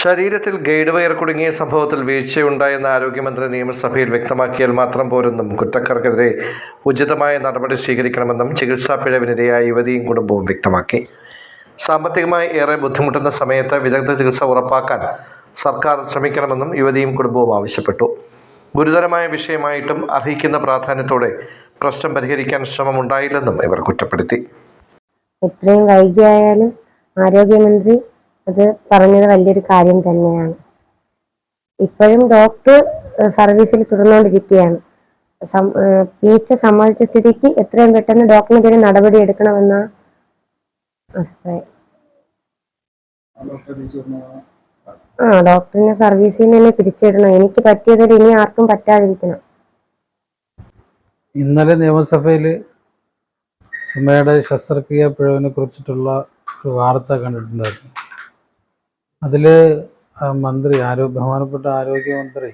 ശരീരത്തിൽ guide wire കുടുങ്ങിയ സംഭവത്തിൽ വീഴ്ചയുണ്ടായെന്ന് ആരോഗ്യമന്ത്രി നിയമസഭയിൽ വ്യക്തമാക്കിയാൽ മാത്രം പോരെന്നും കുറ്റക്കാർക്കെതിരെ ഉചിതമായ നടപടി സ്വീകരിക്കണമെന്നും ചികിത്സാ പിഴവിനിരയായ യുവതിയും കുടുംബവും വ്യക്തമാക്കി. സാമ്പത്തികമായി ഏറെ ബുദ്ധിമുട്ടുന്ന സമയത്ത് വിദഗ്ധ ചികിത്സ ഉറപ്പാക്കാൻ സർക്കാർ ശ്രമിക്കണമെന്നും യുവതിയും കുടുംബവും ആവശ്യപ്പെട്ടു. ഗുരുതരമായ വിഷയമായിട്ടും അർഹിക്കുന്ന പ്രാധാന്യത്തോടെ പ്രശ്നം പരിഹരിക്കാൻ ശ്രമമുണ്ടായില്ലെന്നും ഇവർ കുറ്റപ്പെടുത്തി. എത്രയും വൈകിയായാലും ആരോഗ്യമന്ത്രി അത് പറഞ്ഞത് വലിയൊരു കാര്യം തന്നെയാണ്. ഇപ്പോഴും ഡോക്ടർ സർവീസിൽ തുടർന്നുകൊണ്ടിരിക്കുകയാണ്. പി എച്ച് സമ്മതിച്ച സ്ഥിതിക്ക് എത്രയും പെട്ടെന്ന് ഡോക്ടറിനെതിരെ നടപടി എടുക്കണമെന്ന? ആ ഡോക്ടറിനെ സർവീസിൽ നിന്ന് തന്നെ പിരിച്ചിടണം എനിക്ക് പറ്റിയതിൽ ഇനി ആർക്കും പറ്റാതിരിക്കണം. ഇന്നലെ നിയമസഭയിൽ സുമയുടെ ശസ്ത്രക്രിയ പിഴവിനെ കുറിച്ചിട്ടുള്ള വാർത്ത കണ്ടിട്ടുണ്ടായിരുന്നു. അതിൽ മന്ത്രി ആരോഗ്യ ബഹുമാനപ്പെട്ട ആരോഗ്യമന്ത്രി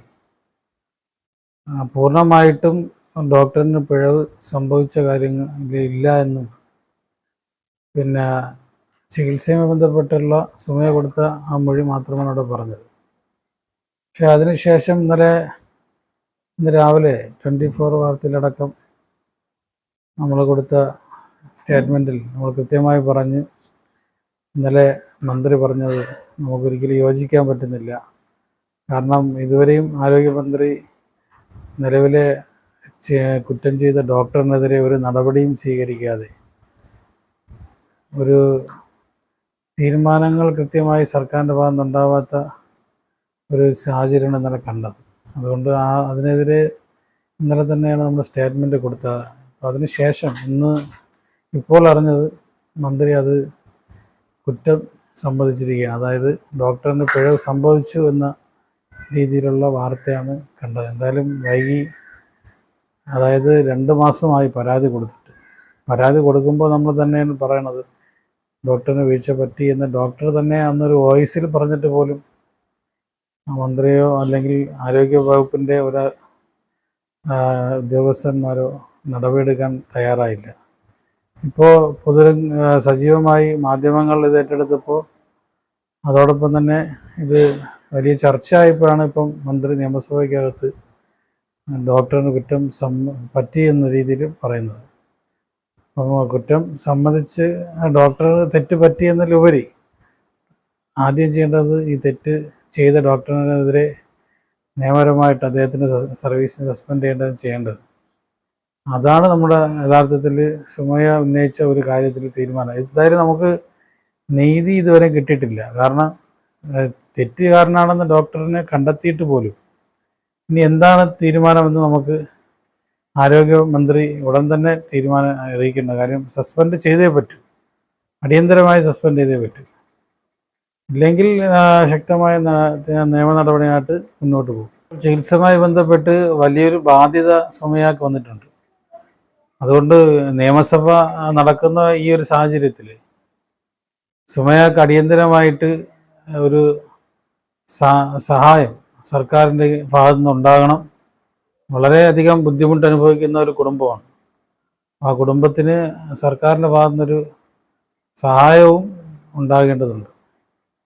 പൂർണമായിട്ടും ഡോക്ടറിന് പിഴവ് സംഭവിച്ച കാര്യങ്ങൾ ഇല്ല എന്നും പിന്നെ ചികിത്സയുമായി ബന്ധപ്പെട്ടുള്ള സുമയ കൊടുത്ത ആ മൊഴി മാത്രമാണ് അവിടെ പറഞ്ഞത്. പക്ഷെ അതിനുശേഷം ഇന്നലെ ഇന്ന് രാവിലെ ട്വന്റി ഫോർ വാർത്തയിലടക്കം നമ്മൾ കൊടുത്ത സ്റ്റേറ്റ്മെന്റിൽ നമ്മൾ കൃത്യമായി പറഞ്ഞു ഇന്നലെ മന്ത്രി പറഞ്ഞത് നമുക്കൊരിക്കലും യോജിക്കാൻ പറ്റുന്നില്ല. കാരണം ഇതുവരെയും ആരോഗ്യമന്ത്രി നിലവിലെ കുറ്റം ചെയ്ത ഡോക്ടറിനെതിരെ ഒരു നടപടിയും സ്വീകരിക്കാതെ ഒരു തീരുമാനങ്ങൾ കൃത്യമായി സർക്കാരിന്റെ ഭാഗത്ത് ഉണ്ടാവാത്ത ഒരു സാഹചര്യമാണ് ഇന്നലെ കണ്ടത്. അതുകൊണ്ട് ആ അതിനെതിരെ ഇന്നലെ തന്നെയാണ് നമ്മൾ സ്റ്റേറ്റ്മെന്റ് കൊടുത്തത്. അതിനുശേഷം ഇന്ന് ഇപ്പോൾ അറിഞ്ഞത് മന്ത്രി അത് കുറ്റം സമ്മതിച്ചിരിക്കുകയാണ് അതായത് ഡോക്ടറിന് പിഴവ് സംഭവിച്ചു എന്ന രീതിയിലുള്ള വാർത്തയാണ് കണ്ടത്. എന്തായാലും വൈകി അതായത് രണ്ട് മാസമായി പരാതി കൊടുത്തിട്ട്. പരാതി കൊടുക്കുമ്പോൾ നമ്മൾ തന്നെയാണ് പറയണത് ഡോക്ടറിന് വീഴ്ച പറ്റി എന്ന്. ഡോക്ടർ തന്നെ അന്നൊരു വോയിസിൽ പറഞ്ഞിട്ട് പോലും മന്ത്രിയോ അല്ലെങ്കിൽ ആരോഗ്യ വകുപ്പിന്റെ ഒരു ഉദ്യോഗസ്ഥന്മാരോ നടപടിയെടുക്കാൻ തയ്യാറായില്ല. ഇപ്പോൾ പൊതു സജീവമായി മാധ്യമങ്ങൾ ഇത് ഏറ്റെടുത്തപ്പോൾ അതോടൊപ്പം തന്നെ ഇത് വലിയ ചർച്ചയായപ്പോഴാണ് ഇപ്പം മന്ത്രി നിയമസഭയ്ക്കകത്ത് ഡോക്ടറിന് കുറ്റം സമ്മ പറ്റി എന്ന രീതിയിൽ പറയുന്നത്. അപ്പം കുറ്റം സമ്മതിച്ച് ഡോക്ടറിന് തെറ്റ് പറ്റി എന്നതിലുപരി ആദ്യം ചെയ്യേണ്ടത് ഈ തെറ്റ് ചെയ്ത ഡോക്ടറിനെതിരെ നിയമപരമായിട്ട് അദ്ദേഹത്തിന്റെ സർവീസിന് സസ്പെൻഡ് ചെയ്യേണ്ടത് ചെയ്യേണ്ടത്. അതാണ് നമ്മുടെ യഥാർത്ഥത്തിൽ സുമയ ഉന്നയിച്ച ഒരു കാര്യത്തിൽ തീരുമാനം. എന്തായാലും നമുക്ക് നീതി ഇതുവരെ കിട്ടിയിട്ടില്ല. കാരണം തെറ്റ് തെറ്റുകാരനാണെന്ന് ഡോക്ടറിനെ കണ്ടെത്തിയിട്ട് പോലും ഇനി എന്താണ് തീരുമാനമെന്ന് നമുക്ക് ആരോഗ്യമന്ത്രി ഉടൻ തന്നെ തീരുമാനം അറിയിക്കേണ്ട കാര്യം സസ്പെൻഡ് ചെയ്തേ പറ്റൂ. അടിയന്തരമായി സസ്പെൻഡ് ചെയ്തേ പറ്റൂ. ഇല്ലെങ്കിൽ ശക്തമായ നിയമ നടപടിയായിട്ട് മുന്നോട്ട് പോകും. ചികിത്സയുമായി ബന്ധപ്പെട്ട് വലിയൊരു ബാധ്യത സുമയാക്ക് വന്നിട്ടുണ്ട്. അതുകൊണ്ട് നിയമസഭ നടക്കുന്ന ഈ ഒരു സാഹചര്യത്തിൽ സുമയാക്ക് അടിയന്തരമായിട്ട് ഒരു സഹായം സർക്കാരിന്റെ ഭാഗത്തു നിന്നുണ്ടാകണം. വളരെയധികം ബുദ്ധിമുട്ട് അനുഭവിക്കുന്ന ഒരു കുടുംബമാണ്. ആ കുടുംബത്തിന് സർക്കാരിന്റെ ഭാഗത്തുനിന്നൊരു സഹായവും ഉണ്ടാകേണ്ടതുണ്ട്.